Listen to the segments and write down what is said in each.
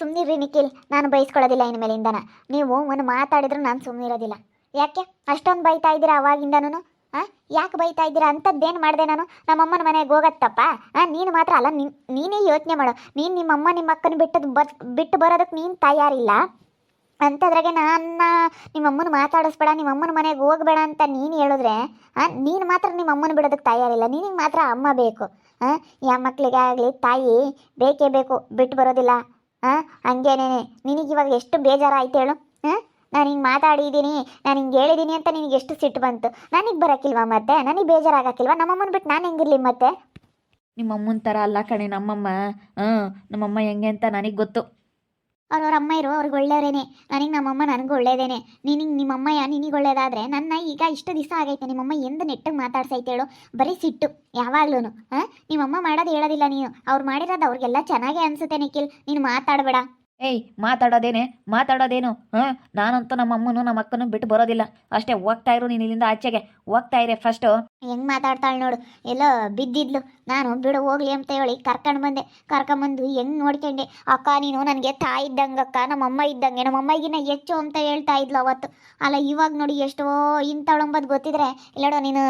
ಸುಮ್ಮನಿರ್ರಿ ನಿಖಿಲ್, ನಾನು ಬಯಸ್ಕೊಳ್ಳೋದಿಲ್ಲ ಇನ್ನು ಮೇಲಿಂದನ ನೀವು ಒಂದು ಮಾತಾಡಿದ್ರು ನಾನು ಸುಮ್ಮನಿರೋದಿಲ್ಲ ಯಾಕೆ? ಅಷ್ಟೊಂದು ಬೈತಾ ಇದ್ದೀರಾ ಅವಾಗಿಂದನೂ ಹಾಂ ಯಾಕೆ ಬೈತಾ ಇದ್ದೀರಾ? ಅಂಥದ್ದೇನು ಮಾಡಿದೆ ನಾನು? ನಮ್ಮಮ್ಮನ ಮನೆಗೆ ಹೋಗತ್ತಪ್ಪ. ಹಾಂ ನೀನು ಮಾತ್ರ ಅಲ್ಲ, ನೀನ್ ಯೋಚನೆ ಮಾಡು. ನೀನು ನಿಮ್ಮಮ್ಮ ನಿಮ್ಮ ಅಕ್ಕನ ಬಿಟ್ಟದ್ದು ಬರ್, ಬಿಟ್ಟು ಬರೋದಕ್ಕೆ ನೀನು ತಯಾರಿಲ್ಲ. ಅಂಥದ್ರಾಗೆ ನನ್ನ ನಿಮ್ಮಮ್ಮನ ಮಾತಾಡಿಸ್ಬೇಡ, ನಿಮ್ಮಮ್ಮನ ಮನೆಗೆ ಹೋಗಬೇಡ ಅಂತ ನೀನು ಹೇಳಿದ್ರೆ ಹಾಂ ನೀನು ಮಾತ್ರ ನಿಮ್ಮಮ್ಮನ ಬಿಡೋದಕ್ಕೆ ತಯಾರಿಲ್ಲ. ನಿನಗೆ ಮಾತ್ರ ಅಮ್ಮ ಬೇಕು. ಹಾಂ ಯಾವ ಮಕ್ಕಳಿಗೆ ಆಗಲಿ ತಾಯಿ ಬೇಕೇ ಬೇಕು, ಬಿಟ್ಟು ಬರೋದಿಲ್ಲ. ಹಾಂ ನಿನಗೆ ಇವಾಗ ಎಷ್ಟು ಬೇಜಾರಾಯ್ತು ಹೇಳು? ಹಾಂ ನಾನು ಹಿಂಗೆ ಮಾತಾಡಿದ್ದೀನಿ ನಾನು ಹಿಂಗೆ ಹೇಳಿದ್ದೀನಿ ಅಂತ ನಿನಗೆ ಎಷ್ಟು ಸಿಟ್ಟು ಬಂತು? ನನಗೆ ಬರೋಕ್ಕಿಲ್ವಾ ಮತ್ತೆ? ನನಗೆ ಬೇಜಾರಾಗಕ್ಕಿಲ್ವಾ? ನಮ್ಮಮ್ಮನ ಬಿಟ್ಟು ನಾನು ಹೆಂಗಿರ್ಲಿ ಮತ್ತೆ? ನಿಮ್ಮಮ್ಮನ ಥರ ಅಲ್ಲ ಕಣೆ ನಮ್ಮಮ್ಮ. ಹಾಂ ನಮ್ಮಮ್ಮ ಹೆಂಗೆ ಅಂತ ನನಗೆ ಗೊತ್ತು. ಅವ್ರವ್ರ ಅಮ್ಮ ಇರೋ, ಅವ್ರಿಗೆ ಒಳ್ಳೆಯವರೇನೆ ನನಗೆ ನಮ್ಮಮ್ಮ ನನಗೂ ಒಳ್ಳೇದೇನೆ. ನಿನಗೆ ನಿಮ್ಮಮ್ಮ ಯಾ ನಿನಗೆ ಒಳ್ಳೇದಾದರೆ ನನ್ನ ಈಗ ಇಷ್ಟು ದಿವಸ ಆಗೈತೆ, ನಿಮ್ಮಮ್ಮ ಎಂದು ನೆಟ್ಟಿಗೆ ಮಾತಾಡ್ಸೈತೆ ಹೇಳು. ಬರೀ ಸಿಟ್ಟು ಯಾವಾಗ್ಲೂ ಹಾಂ? ನಿಮ್ಮಮ್ಮ ಮಾಡೋದು ಹೇಳೋದಿಲ್ಲ ನೀನು. ಅವ್ರು ಮಾಡಿರೋದು ಅವ್ರಿಗೆಲ್ಲ ಚೆನ್ನಾಗೇ ಅನ್ಸುತ್ತೆ ನಿಖಿಲ್. ನೀನು ಮಾತಾಡಬೇಡ. ಏಯ್, ಮಾತಾಡೋದೇನೆ, ಮಾತಾಡೋದೇನು? ಹಾಂ? ನಾನಂತೂ ನಮ್ಮ ಅಮ್ಮನು ನಮ್ಮ ಅಕ್ಕನೂ ಬಿಟ್ಟು ಬರೋದಿಲ್ಲ. ಅಷ್ಟೇ, ಹೋಗ್ತಾ ಇರು ನೀನು ಇಲ್ಲಿಂದ ಆಚೆಗೆ. ಹೋಗ್ತಾ ಇರೆ ಫಸ್ಟು ಹೆಂಗ್ ಮಾತಾಡ್ತಾಳೆ ನೋಡು. ಎಲ್ಲೋ ಬಿದ್ದಿದ್ಲು. ನಾನು ಬಿಡು, ಹೋಗ್ಲಿ ಅಂತ ಹೇಳಿ ಕರ್ಕೊಂಡು ಬಂದೆ. ಕರ್ಕೊಂಡ್ಬಂದು ಹೆಂಗ್ ನೋಡ್ಕೊಂಡೆ? ಅಕ್ಕ, ನೀನು ನನಗೆ ತಾಯಿ ಇದ್ದಂಗೆ ಅಕ್ಕ ನಮ್ಮಮ್ಮ ಇದ್ದಂಗೆ. ನಮ್ಮಮ್ಮಗಿನ ಹೆಚ್ಚು ಅಂತ ಹೇಳ್ತಾ ಇದ್ಲು ಅವತ್ತು. ಅಲ್ಲ, ಇವಾಗ ನೋಡಿ ಎಷ್ಟೋ ಇಂಥವಳಂಬದು ಗೊತ್ತಿದ್ರೆ, ಇಲ್ಲಡೋ ನೀನು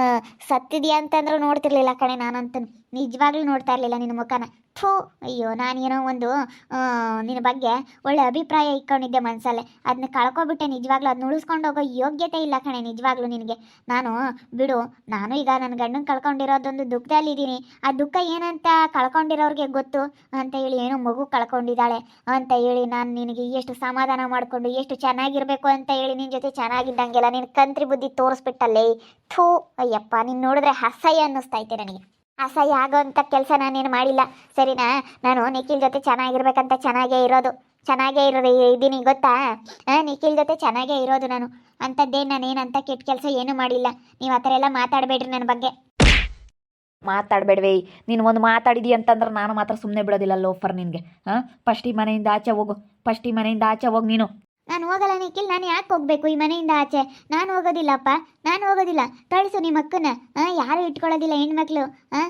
ಸತ್ತಿದ್ಯಾ ಅಂತಂದ್ರೂ ನೋಡ್ತಿರ್ಲಿಲ್ಲ ಕಣೆ ನಾನಂತೂ. ನಿಜವಾಗ್ಲೂ ನೋಡ್ತಾ ಇರಲಿಲ್ಲ ನಿನ್ನ ಮುಖನ. ಥೂ, ಅಯ್ಯೋ, ನಾನೇನೋ ಒಂದು ನಿನ್ನ ಬಗ್ಗೆ ಒಳ್ಳೆ ಅಭಿಪ್ರಾಯ ಇಟ್ಕೊಂಡಿದ್ದೆ ಮನಸ್ಸಲ್ಲೇ ಅದನ್ನ ಕಳ್ಕೊಬಿಟ್ಟೆ, ನಿಜವಾಗ್ಲೂ ಅದನ್ನ ಉಳಿಸ್ಕೊಂಡು ಹೋಗೋ ಯೋಗ್ಯತೆ ಇಲ್ಲ ಕಣೆ, ನಿಜವಾಗ್ಲೂ ನಿನಗೆ. ನಾನು, ಬಿಡು, ನಾನು ಈಗ ನನ್ನ ಗಂಡನ ಕಳ್ಕೊಂಡಿರೋದೊಂದು ದುಃಖದಲ್ಲಿದ್ದೀನಿ. ಆ ದುಃಖ ಏನಂತ ಕಳ್ಕೊಂಡಿರೋರಿಗೆ ಗೊತ್ತು? ಅಂತ ಹೇಳಿ, ಏನೋ ಮಗು ಕಳ್ಕೊಂಡಿದ್ದಾಳೆ ಅಂತ ಹೇಳಿ, ನಾನು ನಿನಗೆ ಎಷ್ಟು ಸಮಾಧಾನ ಮಾಡಿಕೊಂಡು ಎಷ್ಟು ಚೆನ್ನಾಗಿರಬೇಕು ಅಂತ ಹೇಳಿ ನಿನ್ನ ಜೊತೆ ಚೆನ್ನಾಗಿದ್ದಂಗೆಲ್ಲ ನಿನ್ನ ಕಂತ್ರಿ ಬುದ್ಧಿ ತೋರಿಸ್ಬಿಟ್ಟಲ್ಲೇ. ಥೂ, ಅಯ್ಯಪ್ಪ, ನೀನು ನೋಡಿದ್ರೆ ಅಸಹ್ಯ ಅನ್ನಿಸ್ತೈತೆ ನನಗೆ. ಅಸಹ್ಯ ಆಗೋಂಥ ಕೆಲಸ ನಾನೇನು ಮಾಡಿಲ್ಲ. ಸರಿನಾ? ನಾನು ನಿಖಿಲ್ ಜೊತೆ ಚೆನ್ನಾಗಿರ್ಬೇಕಂತ ಚೆನ್ನಾಗೇ ಇರೋದು. ಚೆನ್ನಾಗೇ ಇರೋದು ಇದ್ದೀನಿ ಗೊತ್ತಾ? ನಿಖಿಲ್ ಜೊತೆ ಚೆನ್ನಾಗೇ ಇರೋದು ನಾನು. ಅಂಥದ್ದೇನು ನಾನೇನಂತ ಕೆಟ್ಟ ಕೆಲಸ ಏನೂ ಮಾಡಿಲ್ಲ. ನೀವು ಆ ಥರ ಎಲ್ಲ ಮಾತಾಡಬೇಡ್ರಿ ನನ್ನ ಬಗ್ಗೆ. ಮಾತಾಡಬೇಡವೇ. ನೀನು ಒಂದು ಮಾತಾಡಿದಿ ಅಂತಂದ್ರೆ ನಾನು ಮಾತ್ರ ಸುಮ್ಮನೆ ಬಿಡೋದಿಲ್ಲ ಲೋಫರ್ ನಿನಗೆ. ಹಾಂ ಫಸ್ಟ್ ಮನೆಯಿಂದ ಆಚೆ ಹೋಗು. ಫಸ್ಟ್ ಮನೆಯಿಂದ ಆಚೆ ಹೋಗಿ ನೀನು. ನಾನು ಹೋಗಲ್ಲ ನಿಖಿಲ್, ನಾನು ಯಾಕೆ ಹೋಗ್ಬೇಕು ಈ ಮನೆಯಿಂದ ಆಚೆ? ನಾನು ಹೋಗೋದಿಲ್ಲಪ್ಪ, ನಾನು ಹೋಗೋದಿಲ್ಲ. ಕಳಿಸು ನಿಮ್ಮ ಅಕ್ಕನ ಹಾಂ ಯಾರು ಇಟ್ಕೊಳ್ಳೋದಿಲ್ಲ ಹೆಣ್ಮಕ್ಳು. ಹಾಂ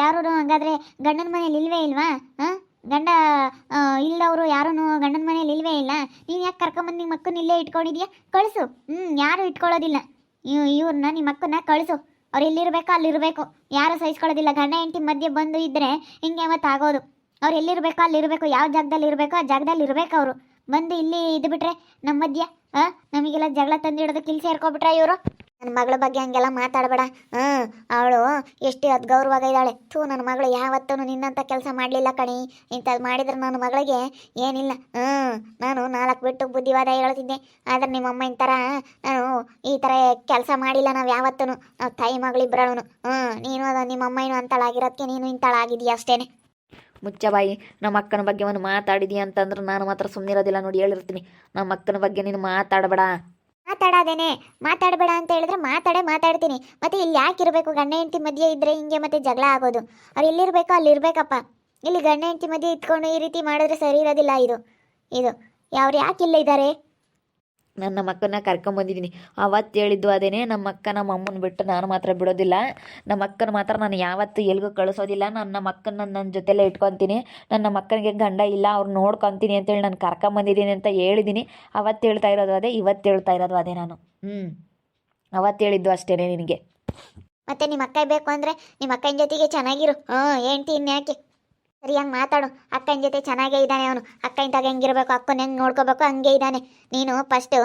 ಯಾರು ಹಂಗಾದ್ರೆ ಗಂಡನ ಮನೇಲಿ ಇಲ್ವೇ ಇಲ್ವಾ? ಹಾಂ ಗಂಡ ಇಲ್ಲವರು ಯಾರೂ ಗಂಡನ ಮನೇಲಿ ಇಲ್ವೇ ಇಲ್ಲ? ನೀನು ಯಾಕೆ ಕರ್ಕೊಂಬಂದು ನಿಮ್ಮ ಅಕ್ಕನ ಇಲ್ಲೇ ಇಟ್ಕೊಂಡಿದ್ಯಾ? ಕಳಿಸು. ಹ್ಞೂ ಯಾರು ಇಟ್ಕೊಳ್ಳೋದಿಲ್ಲ. ಇವ್ ಇವ್ರನ್ನ ನಿಮ್ಮ ಅಕ್ಕನ ಕಳಿಸು. ಅವ್ರು ಎಲ್ಲಿರ್ಬೇಕೋ ಅಲ್ಲಿರಬೇಕು. ಯಾರು ಸಹಿಸ್ಕೊಳ್ಳೋದಿಲ್ಲ. ಗಂಡ, ಹೆಂಡತಿ ಮಧ್ಯೆ ಬಂದು ಇದ್ದರೆ ಹಿಂಗೆ ಮತ್ತೆ ಆಗೋದು ಅವ್ರು ಎಲ್ಲಿರಬೇಕೋ ಅಲ್ಲಿರಬೇಕು. ಯಾವ ಜಾಗದಲ್ಲಿ ಇರಬೇಕೋ ಆ ಜಾಗದಲ್ಲಿ ಇರಬೇಕು ಅವರು. ಬಂದು ಇಲ್ಲಿ ಇದು ಬಿಟ್ರೆ ನಮ್ಮ ಮಧ್ಯ, ಆ, ನಮಗೆಲ್ಲ ಜಗಳ ತಂದಿಡೋದಕ್ಕೆ ಇಲ್ಲಿ ಸೇರ್ಕೊಬಿಟ್ರೆ ಇವರು? ನನ್ನ ಮಗಳ ಬಗ್ಗೆ ಹಂಗೆಲ್ಲ ಮಾತಾಡಬೇಡ ಹಾಂ ಅವಳು ಎಷ್ಟು ಅದ್ಗೌರವಾಗ ಇದ್ದಾಳೆ. ಥೂ ನನ್ನ ಮಗಳು ಯಾವತ್ತೂ ನಿನ್ನಂಥ ಕೆಲಸ ಮಾಡಲಿಲ್ಲ ಕಣಿ. ಇಂಥದ್ದು ಮಾಡಿದ್ರೆ ನನ್ನ ಮಗಳಿಗೆ ಏನಿಲ್ಲ. ಹ್ಞೂ ನಾನು ನಾಲ್ಕು ಬಿಟ್ಟು ಬುದ್ಧಿವಾದ ಹೇಳ್ತಿದ್ದೆ. ಆದ್ರೆ ನಿಮ್ಮಮ್ಮ ಈ ಥರ ನಾನು ಈ ಥರ ಕೆಲಸ ಮಾಡಿಲ್ಲ ನಾವು ಯಾವತ್ತೂ ನಾವು ತಾಯಿ ಮಗಳಿಬ್ಬರಳು ಹ್ಞೂ ನೀನು ಅದು ನಿಮ್ಮಮ್ಮ ಏನು ಅಂತಳಾಗಿರೋದಕ್ಕೆ ನೀನು ಇಂಥಳಾಗಿದೆಯಾ ಅಷ್ಟೇನೆ. ಮುಚ್ಚ ಬಾಯಿ ನಮ್ಮ ಅಕ್ಕನ ಬಗ್ಗೆ ಒಂದು ಮಾತಾಡಿದಿ ಅಂತಂದ್ರೆ ನಾನು ಮಾತ್ರ ಸುಮ್ಮನಿರೋದಿಲ್ಲ ನೋಡಿ, ಹೇಳಿರ್ತೀನಿ. ನಮ್ಮ ಅಕ್ಕನ ಬಗ್ಗೆ ನೀನು ಮಾತಾಡಬೇಡ. ಮಾತಾಡೋದೇನೆ, ಮಾತಾಡಬೇಡ ಅಂತ ಹೇಳಿದ್ರೆ ಮಾತಾಡೇ ಮಾತಾಡ್ತೀನಿ. ಮತ್ತೆ ಇಲ್ಲಿ ಯಾಕೆ ಇರಬೇಕು? ಗಂಡ ಹೆಂಡತಿ ಮಧ್ಯೆ ಇದ್ರೆ ಹಿಂಗೆ ಮತ್ತೆ ಜಗಳ ಆಗೋದು. ಅವ್ರು ಎಲ್ಲಿರ್ಬೇಕೋ ಅಲ್ಲಿ ಇರ್ಬೇಕಪ್ಪ. ಇಲ್ಲಿ ಗಂಡ ಹೆಂಡತಿ ಮಧ್ಯೆ ಇಟ್ಕೊಂಡು ಈ ರೀತಿ ಮಾಡಿದ್ರೆ ಸರಿ ಇರೋದಿಲ್ಲ ಇದು. ಇದು. ಅವ್ರು ಯಾಕೆ ಇಲ್ಲೇ ಇದ್ದಾರೆ ನನ್ನ ಅಕ್ಕನ ಕರ್ಕೊಂಬಂದಿದ್ದೀನಿ ಅವತ್ತು ಹೇಳಿದ್ದು ಅದೇನೇ, ನಮ್ಮ ಅಕ್ಕ ನಮ್ಮ ಅಮ್ಮನ ಬಿಟ್ಟು ನಾನು ಮಾತ್ರ ಬಿಡೋದಿಲ್ಲ. ನಮ್ಮ ಅಕ್ಕನ ಮಾತ್ರ ನಾನು ಯಾವತ್ತೂ ಎಲ್ಗೂ ಕಳಿಸೋದಿಲ್ಲ. ನನ್ನ ನಮ್ಮ ಅಕ್ಕನ ನನ್ನ ಜೊತೆಲೇ ಇಟ್ಕೊತೀನಿ. ನನ್ನ ಮಕ್ಕನಿಗೆ ಗಂಡ ಇಲ್ಲ, ಅವ್ರು ನೋಡ್ಕೊತೀನಿ ಅಂತೇಳಿ ನಾನು ಕರ್ಕೊಂಬಂದಿದ್ದೀನಿ ಅಂತ ಹೇಳಿದ್ದೀನಿ ಅವತ್ತು ಹೇಳ್ತಾ ಇರೋದು ಅದೇ, ಇವತ್ತು ಹೇಳ್ತಾ ಇರೋದು ಅದೇ ನಾನು. ಹ್ಞೂ ಅವತ್ತು ಹೇಳಿದ್ದು ಅಷ್ಟೇ ನಿನಗೆ. ಮತ್ತೆ ನಿಮ್ಮ ಅಕ್ಕ ಬೇಕು ಅಂದರೆ ನಿಮ್ಮ ಅಕ್ಕನ ಜೊತೆಗೆ ಚೆನ್ನಾಗಿರು. ಹಾಂ ಹೆಂಡ್ತಿ ಇನ್ಯಾಕೆ? ಸರಿಯಾಗಿ ಮಾತಾಡು. ಅಕ್ಕನ ಜೊತೆ ಚೆನ್ನಾಗೇ ಇದ್ದಾನೆ ಅವನು. ಅಕ್ಕನಿಂದಾಗ ಹೆಂಗಿರ್ಬೇಕು, ಅಕ್ಕನ ಹೆಂಗೆ ನೋಡ್ಕೋಬೇಕು, ಹಂಗೆ ಇದ್ದಾನೆ. ನೀನು ಫಸ್ಟು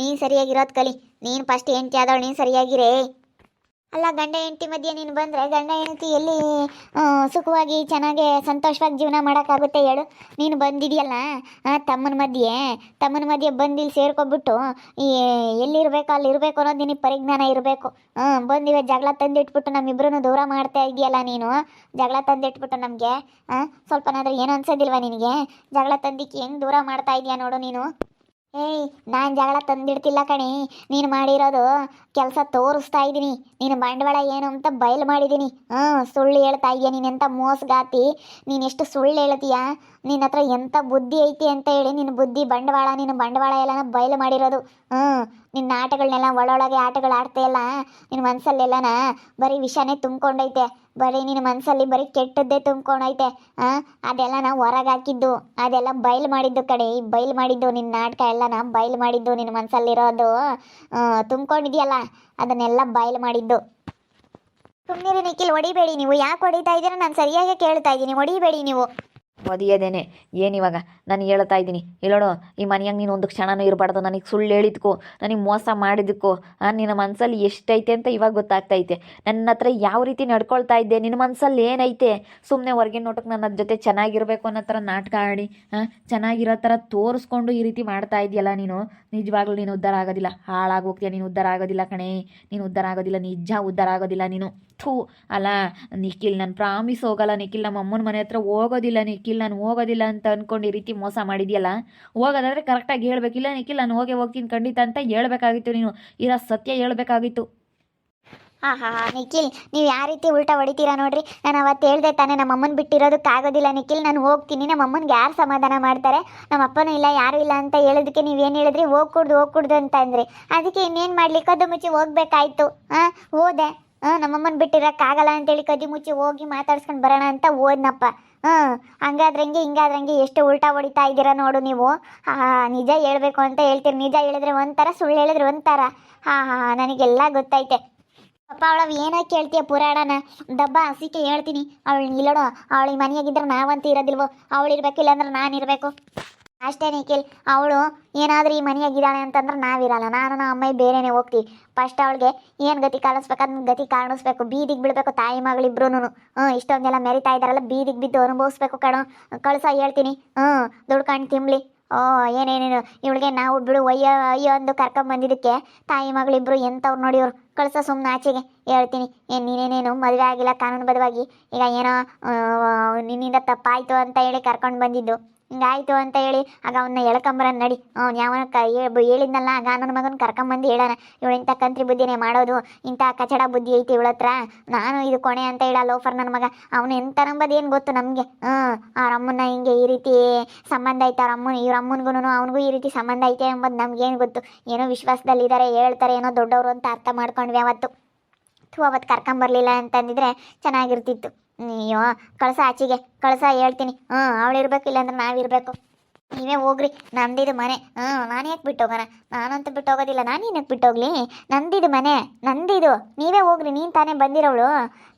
ನೀನು ಸರಿಯಾಗಿರೋದು ಕಲಿ. ನೀನು ಫಸ್ಟ್ ಹೆಂಡ್ತಿ ಆದವಳು, ನೀನು ಸರಿಯಾಗಿರೇ. ಅಲ್ಲ, ಗಂಡ ಹೆಂಡತಿ ಮಧ್ಯೆ ನೀನು ಬಂದರೆ, ಗಂಡ ಹೆಂಡತಿ ಎಲ್ಲಿ ಸುಖವಾಗಿ, ಚೆನ್ನಾಗಿ, ಸಂತೋಷವಾಗಿ ಜೀವನ ಮಾಡೋಕ್ಕಾಗುತ್ತೆ ಹೇಳು. ನೀನು ಬಂದಿದೆಯಲ್ಲ ತಮ್ಮನ ಮಧ್ಯೆ ತಮ್ಮನ ಮಧ್ಯೆ ಬಂದು ಇಲ್ಲಿ ಸೇರ್ಕೊಬಿಟ್ಟು ಈ, ಎಲ್ಲಿರ್ಬೇಕು ಅಲ್ಲಿ ಇರಬೇಕು ಅನ್ನೋದು ನಿನಗೆ ಪರಿಜ್ಞಾನ ಇರಬೇಕು. ಹ್ಞೂ ಬಂದಿವೆ ಜಗಳ ತಂದಿಟ್ಬಿಟ್ಟು ನಮ್ಮಿಬ್ರು ದೂರ ಮಾಡ್ತಾ ಇದೆಯಲ್ಲ ನೀನು. ಜಗಳ ತಂದಿಟ್ಬಿಟ್ಟು ನಮಗೆ ಹಾಂ ಸ್ವಲ್ಪನಾದ್ರೂ ಏನು ಅನ್ಸೋದಿಲ್ವ ನಿನಗೆ? ಜಗಳ ತಂದಿಕ್ಕೆ ಹೆಂಗೆ ದೂರ ಮಾಡ್ತಾ ಇದೆಯಾ ನೋಡು ನೀನು. ಏಯ್, ನಾನು ಜಗಳ ತಂದಿಡ್ತಿಲ್ಲ ಕಣಿ. ನೀನು ಮಾಡಿರೋದು ಕೆಲಸ ತೋರಿಸ್ತಾ ಇದ್ದೀನಿ. ನೀನು ಬಂಡವಾಳ ಏನು ಅಂತ ಬಯಲು ಮಾಡಿದ್ದೀನಿ. ಹ್ಞೂ ಸುಳ್ಳು ಹೇಳ್ತಾ ಇದೆಯಾ ನೀನು ಮೋಸಗಾತಿ? ನೀನೆಷ್ಟು ಸುಳ್ಳು ಹೇಳ್ತೀಯ? ನಿನ್ನ ಹತ್ರ ಎಂಥ ಬುದ್ಧಿ ಐತಿ ಅಂತ ಹೇಳಿ ನಿನ್ನ ಬುದ್ಧಿ ಬಂಡವಾಳ ನಿನ್ನ ಬಂಡವಾಳ ಎಲ್ಲನ ಬಯಲು ಮಾಡಿರೋದು. ಹ್ಞೂ ನಿನ್ನ ಆಟಗಳನ್ನೆಲ್ಲ ಒಳೊಳಗೆ ಆಟಗಳು ಆಡ್ತೆಯಲ್ಲ ನಿನ್ನ ಮನಸ್ಸಲ್ಲೆಲ್ಲನ ಬರೀ ವಿಷಾನೇ ತುಂಬ್ಕೊಂಡೈತೆ. ಬರೀ ನಿನ್ನ ಮನಸ್ಸಲ್ಲಿ ಬರೀ ಕೆಟ್ಟದ್ದೇ ತುಂಬ್ಕೊಂಡೈತೆ. ಅದೆಲ್ಲ ಹೊರಗೆ ಹಾಕಿದ್ದು ಅದೆಲ್ಲ ಬಯಲು ಮಾಡಿದ್ದು ಕಡೆ ಈ ಬಯಲು ಮಾಡಿದ್ದು, ನಿನ್ನ ನಾಟಕ ಎಲ್ಲನ ಬಯಲು ಮಾಡಿದ್ದು, ನಿನ್ನ ಮನಸ್ಸಲ್ಲಿರೋದು ತುಂಬ್ಕೊಂಡಿದ್ಯಲ್ಲ, ಅದನ್ನೆಲ್ಲ ಬಯಲು ಮಾಡಿದ್ದು. ಸುಮ್ಮನೆ ನಿಖಿಲ್, ಹೊಡಿಬೇಡಿ ನೀವು. ಯಾಕೆ ಹೊಡಿತಾ ಇದ್ದೀರಾ ನಾನು ಸರಿಯಾಗಿ ಕೇಳ್ತಾ ಇದ್ದೀನಿ. ಹೊಡಿಬೇಡಿ ನೀವು. ಒದಿಯೋದೇನೆ. ಏನಿವಾಗ ನಾನು ಹೇಳ್ತಾ ಇದ್ದೀನಿ. ಇಲ್ಲೋಡು ಈ ಮನೆಯಾಗ ನೀನು ಒಂದು ಕ್ಷಣನೂ ಇರಬಾರ್ದು. ನನಗೆ ಸುಳ್ಳು ಹೇಳಿದ್ಕೋ, ನನಗೆ ಮೋಸ ಮಾಡಿದ್ದಕ್ಕೋ ನಿನ್ನ ಮನಸ್ಸಲ್ಲಿ ಎಷ್ಟೈತೆ ಅಂತ ಇವಾಗ ಗೊತ್ತಾಗ್ತೈತೆ. ನನ್ನ ಹತ್ರ ಯಾವ ರೀತಿ ನಡ್ಕೊಳ್ತಾ ಇದ್ದೆ? ನಿನ್ನ ಮನಸ್ಸಲ್ಲಿ ಏನೈತೆ? ಸುಮ್ಮನೆ ಹೊರಗೆ ನೋಟಕ್ಕೆ ನನ್ನ ಜೊತೆ ಚೆನ್ನಾಗಿರಬೇಕು ಅನ್ನೋ ಥರ ನಾಟಕ ಆಡಿ ಹಾಂ ಚೆನ್ನಾಗಿರೋ ಥರ ತೋರಿಸ್ಕೊಂಡು ಈ ರೀತಿ ಮಾಡ್ತಾ ಇದೆಯಲ್ಲ ನೀನು? ನಿಜವಾಗ್ಲೂ ನೀನು ಉದ್ಧಾರ ಆಗೋದಿಲ್ಲ. ಹಾಳಾಗೋಗ್ತೀಯ ನೀನು ಉದ್ಧಾರ ಆಗೋದಿಲ್ಲ ಕಣೇ. ನೀನು ಉದ್ಧಾರ ಆಗೋದಿಲ್ಲ. ನಿಜ ಉದ್ಧಾರ ಆಗೋದಿಲ್ಲ ನೀನು. ಥೂ ಅಲ್ಲ, ನಿಖಿಲ್ ನಾನು ಪ್ರಾಮಿಸ್ ಹೋಗಲ್ಲ, ನಿಖಿಲ್ ನಮ್ಮ ಅಮ್ಮನ ಮನೆ ಹತ್ರ ಹೋಗೋದಿಲ್ಲ, ನಿಖಿಲ್ ನಾನು ಹೋಗೋದಿಲ್ಲ ಅಂತ ಅಂದ್ಕೊಂಡು ಈ ರೀತಿ ಮೋಸ ಮಾಡಿದ್ಯಲ್ಲ? ಹೋಗೋದಾದ್ರೆ ಕರೆಕ್ಟಾಗಿ ಹೇಳಬೇಕಿಲ್ಲ ನಿಖಿಲ್, ನಾನು ಹೋಗೇ ಹೋಗ್ತೀನಿ ಖಂಡಿತ ಅಂತ ಹೇಳ್ಬೇಕಾಗಿತ್ತು ನೀನು. ಇರೋ ಸತ್ಯ ಹೇಳ್ಬೇಕಾಗಿತ್ತು. ಹಾ ಹಾ ಹಾ, ನಿಖಿಲ್, ನೀವು ಯಾವ ರೀತಿ ಉಲ್ಟಾ ಹೊಡಿತೀರಾ ನೋಡ್ರಿ. ನಾನು ಅವತ್ತು ಹೇಳ್ದೆ ತಾನೇ ನಮ್ಮ ಅಮ್ಮನ ಬಿಟ್ಟಿರೋದಕ್ಕಾಗೋದಿಲ್ಲ ನಿಖಿಲ್, ನಾನು ಹೋಗ್ತೀನಿ. ನಮ್ಮ ಅಮ್ಮನಿಗೆ ಯಾರು ಸಮಾಧಾನ ಮಾಡ್ತಾರೆ? ನಮ್ಮ ಅಪ್ಪನೂ ಇಲ್ಲ, ಯಾರೂ ಇಲ್ಲ ಅಂತ ಹೇಳೋದಕ್ಕೆ ನೀವೇನು ಹೇಳಿದ್ರಿ? ಹೋಗ್ಕೊಡ್ದು ಹೋಗ್ಕೊಡ್ದು ಅಂತ ಅಂದ್ರಿ. ಅದಕ್ಕೆ ಇನ್ನೇನು ಮಾಡ್ಲಿ ಅದು ಮುಚ್ಚಿ ಹೋಗ್ಬೇಕಾಯ್ತು. ಹಾಂ, ಹೋದೆ. ನಮ್ಮಮ್ಮನ ಬಿಟ್ಟಿರೋಕ್ಕಾಗಲ್ಲ ಅಂತೇಳಿ ಕದಿ ಮುಚ್ಚಿ ಹೋಗಿ ಮಾತಾಡ್ಸ್ಕೊಂಡು ಬರೋಣ ಅಂತ ಓದ್ನಪ್ಪ ಹ್ಞೂ ಹಂಗಾದ್ರಂಗೆ ಹಿಂಗಾದ್ರಂಗೆ ಎಷ್ಟು ಉಲ್ಟಾ ಹೊಡಿತಾ ಇದ್ದೀರಾ ನೋಡು ನೀವು. ನಿಜ ಹೇಳ್ಬೇಕು ಅಂತ ಹೇಳ್ತೀರಿ. ನಿಜ ಹೇಳಿದ್ರೆ ಒಂಥರ, ಸುಳ್ಳು ಹೇಳಿದ್ರೆ ಒಂಥರ. ಹಾಂ ಹಾಂ ಹಾಂ, ನನಗೆಲ್ಲ ಗೊತ್ತೈತೆ. ಪಪ್ಪ ಅವಳವ್ ಏನೋ ಕೇಳ್ತೀಯ ಪುರಾಣನ? ದಬ್ಬ ಹಸಿಕೆ ಹೇಳ್ತೀನಿ. ಅವಳು ಇಲ್ಲೋಡು ಅವಳು ಈ ಮನೆಯಾಗಿದ್ರೆ ನಾವಂತೂ ಇರೋದಿಲ್ವೋ? ಅವಳು ಇರ್ಬೇಕಿಲ್ಲ ಅಂದ್ರೆ ನಾನು ಇರಬೇಕು ಅಷ್ಟೇ ನಿಖಿಲ್, ಅವಳು ಏನಾದರೂ ಈ ಮನೆಯಾಗಿದ್ದಾಳೆ ಅಂತಂದ್ರೆ ನಾವಿರಲ್ಲ. ನಾನು ನಮ್ಮ ಅಮ್ಮ ಬೇರೆನೇ ಹೋಗ್ತೀವಿ. ಫಸ್ಟ್ ಅವಳಿಗೆ ಏನು ಗತಿ ಕಾಣಿಸ್ಬೇಕು ಅದನ್ನ ಗತಿ ಕಾಣಿಸ್ಬೇಕು. ಬೀದಿಗೆ ಬಿಡಬೇಕು ತಾಯಿ ಮಗಳಿಬ್ರು ಹ್ಞೂ ಇಷ್ಟೊಂದೆಲ್ಲ ಮೆರಿತಾ ಇದ್ದಾರಲ್ಲ, ಬೀದಿಗೆ ಬಿದ್ದು ಅನುಭವಿಸ್ಬೇಕು ಕಣೋ. ಕಳ್ಸ ಹೇಳ್ತೀನಿ. ಹ್ಞೂ ದುಡ್ಕೊಂಡು ತಿಂಬ್ಲಿ ಓ, ಏನೇನೇನು. ಇವಳಿಗೆ ನಾವು ಬಿಡು ಅಯ್ಯೋ ಅಯ್ಯೋ ಅಂದು ಕರ್ಕೊಂಬಂದಿದ್ದಕ್ಕೆ ತಾಯಿ ಮಗಳಿಬ್ರು ಎಂಥವ್ರು ನೋಡಿವ್ರು. ಕಳ್ಸ ಸುಮ್ಮನೆ ಆಚೆಗೆ ಹೇಳ್ತೀನಿ. ಏನು, ನೀನೇನೇನು ಮದುವೆ ಆಗಿಲ್ಲ ಕಾನೂನುಬದ್ಧವಾಗಿ ಈಗ ಏನೋ ನಿನ್ನಿಂದ ತಪ್ಪಾಯಿತು ಅಂತ ಹೇಳಿ ಕರ್ಕೊಂಡು ಬಂದಿದ್ದು. ಹಿಂಗಾಯ್ತು ಅಂತ ಹೇಳಿ, ಆಗ ಅವನ್ನ ಎಳ್ಕೊಂಬರನ್ ನಡಿ. ಅವ್ನು ಯಾವನ ಕ ಹೇಳ್- ಹೇಳಿದ್ನಲ್ಲ, ಆಗ ನನ್ನ ಮಗನ ಕರ್ಕೊಂಬಂದು ಹೇಳೋಣ ಇವಳು ಇಂಥ ಕಂತ್ರಿ ಬುದ್ಧಿನೇ ಮಾಡೋದು, ಇಂಥ ಕಚಡ ಬುದ್ಧಿ ಐತಿ ಇವಳ ನಾನು ಇದು ಕೊನೆ ಅಂತ ಹೇಳ ಲೋಫರ್ ನನ್ನ ಮಗ. ಅವನು ಎಂತ ನಂಬದು ಏನು ಗೊತ್ತು ನಮಗೆ? ಹ್ಞೂ ಅವ್ರ ಅಮ್ಮನ ಹಿಂಗೆ ಈ ರೀತಿ ಸಂಬಂಧ ಐತೆ ಅವ್ರ ಅಮ್ಮನ ಇವ್ರ ಅಮ್ಮನಿಗೂ ಅವನಿಗೂ ಈ ರೀತಿ ಸಂಬಂಧ ಐತೆ ಎಂಬುದು ನಮಗೇನು ಗೊತ್ತು? ಏನೋ ವಿಶ್ವಾಸದಲ್ಲಿದ್ದಾರೆ ಹೇಳ್ತಾರೆ, ಏನೋ ದೊಡ್ಡವರು ಅಂತ ಅರ್ಥ ಮಾಡ್ಕೊಂಡ್ವಿ ಅವತ್ತು. ಅವತ್ತು ಕರ್ಕೊಂಬರ್ಲಿಲ್ಲ ಅಂತಂದಿದ್ರೆ ಚೆನ್ನಾಗಿರ್ತಿತ್ತು. ಅಯ್ಯೋ, ಕಳಸ ಆಚೆಗೆ, ಕಳಸ ಹೇಳ್ತೀನಿ. ಹ್ಞೂ, ಅವಳು ಇಲ್ಲಾಂದ್ರೆ ನಾವಿರ್ಬೇಕು ನೀವೇ ಹೋಗ್ರಿ, ನಂದಿದು ಮನೆ. ಹ್ಞೂ, ನಾನು ಯಾಕೆ ಬಿಟ್ಟು ಹೋಗೋಣ ನಾನಂತೂ ಬಿಟ್ಟು ಹೋಗೋದಿಲ್ಲ ನಾನು ಏನಕ್ಕೆ ಬಿಟ್ಟು ಹೋಗ್ಲಿ ನಂದಿದು ಮನೆ, ನಂದಿದು. ನೀವೇ ಹೋಗ್ರಿ, ನೀನು ತಾನೇ ಬಂದಿರೋಳು.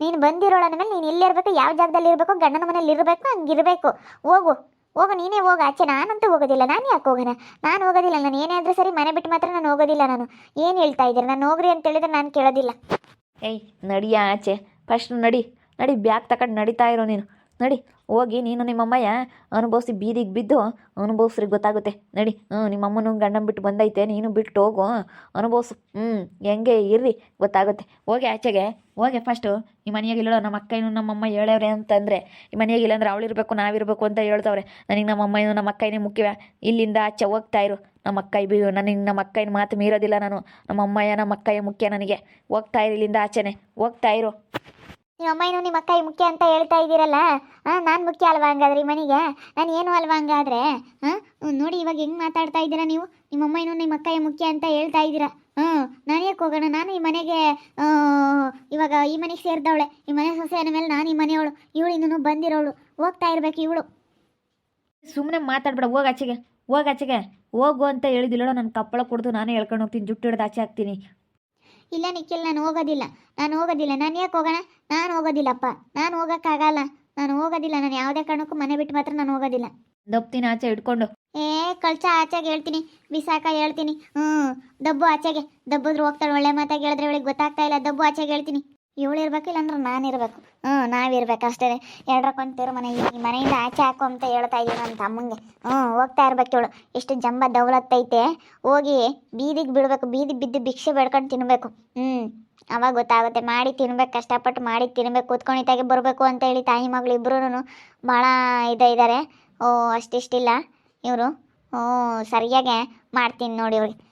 ನೀನು ಬಂದಿರೋಳು ಅಂದಮೇಲೆ ನೀನು ಇಲ್ಲಿರ್ಬೇಕು ಯಾವ ಜಾಗದಲ್ಲಿ ಇರಬೇಕು, ಗಂಡನ ಮನೇಲಿ ಇರಬೇಕು, ಹಂಗಿರಬೇಕು. ಹೋಗು ಹೋಗು, ನೀನೇ ಹೋಗು. ಆಚೆ ನಾನಂತೂ ಹೋಗೋದಿಲ್ಲ. ನಾನು ಯಾಕೆ ಹೋಗೋಣ? ನಾನು ಹೋಗೋದಿಲ್ಲ. ನಾನು ಏನೇ ಆದರೂ ಸರಿ ಮನೆ ಬಿಟ್ಟು ಮಾತ್ರ ನಾನು ಹೋಗೋದಿಲ್ಲ ನಾನು. ಏನು ಹೇಳ್ತಾ ಇದ್ದೀರಿ? ನಾನು ಹೋಗ್ರಿ ಅಂತ ಹೇಳಿದ್ರೆ ನಾನು ಕೇಳೋದಿಲ್ಲ. ಏಯ್ ನಡಿಯ ಆಚೆ. ಫಸ್ಟ್ ನಡಿ. ನಡಿ, ಬ್ಯಾಗ್ ತಗೊಂಡು ನಡೀತಾ ಇರೋ ನೀನು. ನಡಿ, ಹೋಗಿ, ನೀನು ನಿಮ್ಮಮ್ಮಯ್ಯ. ಅನುಭವಿಸಿ ಬೀದಿಗೆ ಬಿದ್ದು ಅನುಭವಿಸ್ರಿ ಗೊತ್ತಾಗುತ್ತೆ. ನಡಿ ಹ್ಞೂ ನಿಮ್ಮಮ್ಮನೂ ಗಂಡನ ಬಿಟ್ಟು ಬಂದೈತೆ, ನೀನು ಬಿಟ್ಟು ಹೋಗು. ಅನುಭವಿಸು ಹ್ಞೂ ಹೆಂಗೆ ಇರ್ರಿ, ಗೊತ್ತಾಗುತ್ತೆ. ಹೋಗಿ ಆಚೆಗೆ, ಹೋಗಿ ಫಸ್ಟು ಈ ಮನೆಯಾಗಿಲ್ಲ ನಮ್ಮ ಅಕ್ಕನೂ ನಮ್ಮಮ್ಮ ಹೇಳ್ಯವ್ರೆ ಅಂತಂದರೆ, ಈ ಮನೆಯಾಗಿಲ್ಲ ಅಂದ್ರೆ ಅವಳಿರ್ಬೇಕು ನಾವಿರಬೇಕು ಅಂತ ಹೇಳ್ತವ್ರೆ. ನನಗೆ ನಮ್ಮ ಅಮ್ಮನೂ ನಮ್ಮ ಅಕ್ಕನೇ ಮುಖ್ಯವೇ. ಇಲ್ಲಿಂದ ಆಚೆ ಹೋಗ್ತಾ ಇರು. ನಮ್ಮ ಅಕ್ಕ ಬಿ, ನನಗೆ ನಮ್ಮ ಅಕ್ಕನ ಮಾತು ಮೀರೋದಿಲ್ಲ ನಾನು. ನಮ್ಮ ಅಮ್ಮಯ್ಯ, ನಮ್ಮ ಅಕ್ಕಯ್ಯ ಮುಖ್ಯ ನನಗೆ. ಹೋಗ್ತಾ ಇರು ಇಲ್ಲಿಂದ ಆಚೆನೆ. ಹೋಗ್ತಾ ಇರು. ನಿಮ್ಮ ಅಮ್ಮ ಏನು ನಿಮ್ಮ ಅಕ್ಕ ಮುಖ್ಯ ಅಂತ ಹೇಳ್ತಾ ಇದ್ದೀರಲ್ಲ? ಹಾಂ ನಾನು ಮುಖ್ಯ ಅಲ್ವಾ ಹಂಗಾದ್ರೆ ಈ ಮನೆಗೆ? ನಾನು ಏನು ಅಲ್ವಾ ಹಂಗಾದ್ರೆ? ಹಾಂ ನೋಡಿ ಇವಾಗ ಹೆಂಗೆ ಮಾತಾಡ್ತಾ ಇದ್ದೀರಾ ನೀವು? ನಿಮ್ಮ ಅಮ್ಮ ಏನು ನಿಮ್ಮ ಅಕ್ಕ ಮುಖ್ಯ ಅಂತ ಹೇಳ್ತಾ ಇದ್ದೀರಾ. ಹ್ಞೂ ನಾನು ಯಾಕೆ ಹೋಗೋಣ? ನಾನು ಈ ಮನೆಗೆ ಇವಾಗ ಈ ಮನೆಗೆ ಸೇರಿದವಳೆ. ಈ ಮನೆ ಸೊಸೆ ಮೇಲೆ ನಾನು ಈ ಮನೆಯವಳು. ಇವಳು ಇನ್ನೂ ಬಂದಿರೋಳು. ಹೋಗ್ತಾ ಇರ್ಬೇಕು ಇವಳು. ಸುಮ್ಮನೆ ಮಾತಾಡ್ಬೇಡ, ಹೋಗಿ ಆಚೆಗೆ. ಹೋಗಿ ಆಚೆಗೆ. ಹೋಗು ಅಂತ ಹೇಳಿದಿಲ್ಲೋ ನನ್ನ ಕಪ್ಪಳ ಕೊಡ್ದು ನಾನೇ ಹೇಳ್ಕೊಂಡು ಹೋಗ್ತೀನಿ. ಜುಟ್ಟು ಹಿಡ್ದು ಆಚೆ ಹಾಕ್ತೀನಿ. ಇಲ್ಲ ನಿಖಿಲ್ ನಾನು ಹೋಗೋದಿಲ್ಲ. ನಾನು ಹೋಗೋದಿಲ್ಲ. ನಾನು ಯಾಕೆ ಹೋಗೋಣ? ನಾನು ಹೋಗೋದಿಲ್ಲಪ್ಪ ನಾನು ಹೋಗೋಕ್ಕಾಗಲ್ಲ. ನಾನು ಹೋಗೋದಿಲ್ಲ. ನಾನು ಯಾವುದೇ ಕಾರಣಕ್ಕೂ ಮನೆ ಬಿಟ್ಟು ಮಾತ್ರ ನಾನು ಹೋಗೋದಿಲ್ಲ. ದಬ್ತೀನಿ ಆಚೆ ಇಟ್ಕೊಂಡು. ಏ ಕಳ್ಚ ಆಚೆಗೆ ಹೇಳ್ತೀನಿ. ಬಿಸಾಕ ಹೇಳ್ತೀನಿ. ಹ್ಞೂ ದಬ್ಬು ಆಚೆಗೆ. ದಬ್ಬದ್ರು ಹೋಗ್ತಾಳೆ ಒಳ್ಳೆ ಮಾತಾಗಿ ಹೇಳಿದ್ರೆ ಇವಳಿಗೆ ಗೊತ್ತಾಗ್ತಾ ಇಲ್ಲ. ದಬ್ಬು ಆಚೆಗೆ ಹೇಳ್ತೀನಿ. ಇವಳು ಇರ್ಬೇಕು ಇಲ್ಲಾಂದ್ರೆ ನಾನು ಇರಬೇಕು. ಹ್ಞೂ ನಾವಿರ್ಬೇಕು ಅಷ್ಟೇ ಎರಡ್ರಕ್ಕೊಂತೀರು ಮನೆ, ಈ ಮನೆಯಿಂದ ಆಚೆ ಹಾಕು ಅಂತ ಹೇಳ್ತಾ ಇದ್ದೀನಿ ನನ್ನ ತಮ್ಮಂಗೆ ಹ್ಞೂ, ಹೋಗ್ತಾ ಇರ್ಬೇಕು ಇವಳು. ಎಷ್ಟು ಜಂಬ ದೌಲತ್ತೈತೆ. ಹೋಗಿ ಬೀದಿಗೆ ಬಿಡಬೇಕು ಬೀದಿ ಬಿದ್ದು ಭಿಕ್ಷೆ ಬೇಡ್ಕೊಂಡು ತಿನ್ನಬೇಕು ಹ್ಞೂ, ಅವಾಗ ಗೊತ್ತಾಗುತ್ತೆ. ಮಾಡಿ ತಿನ್ಬೇಕು, ಕಷ್ಟಪಟ್ಟು ಮಾಡಿ ತಿನ್ಬೇಕು, ಕೂತ್ಕೊಂಡಿದ್ದಾಗೆ ಬರಬೇಕು ಅಂತ ಹೇಳಿ ತಾಯಿ ಮಗಳು ಇಬ್ಬರೂ ಭಾಳ ಇದೇ ಇದ್ದಾರೆ ಓ, ಅಷ್ಟಿಷ್ಟಿಲ್ಲ ಇವರು. ಓ, ಸರಿಯಾಗೆ ಮಾಡ್ತೀನಿ ನೋಡಿ ಇವ್ರಿಗೆ.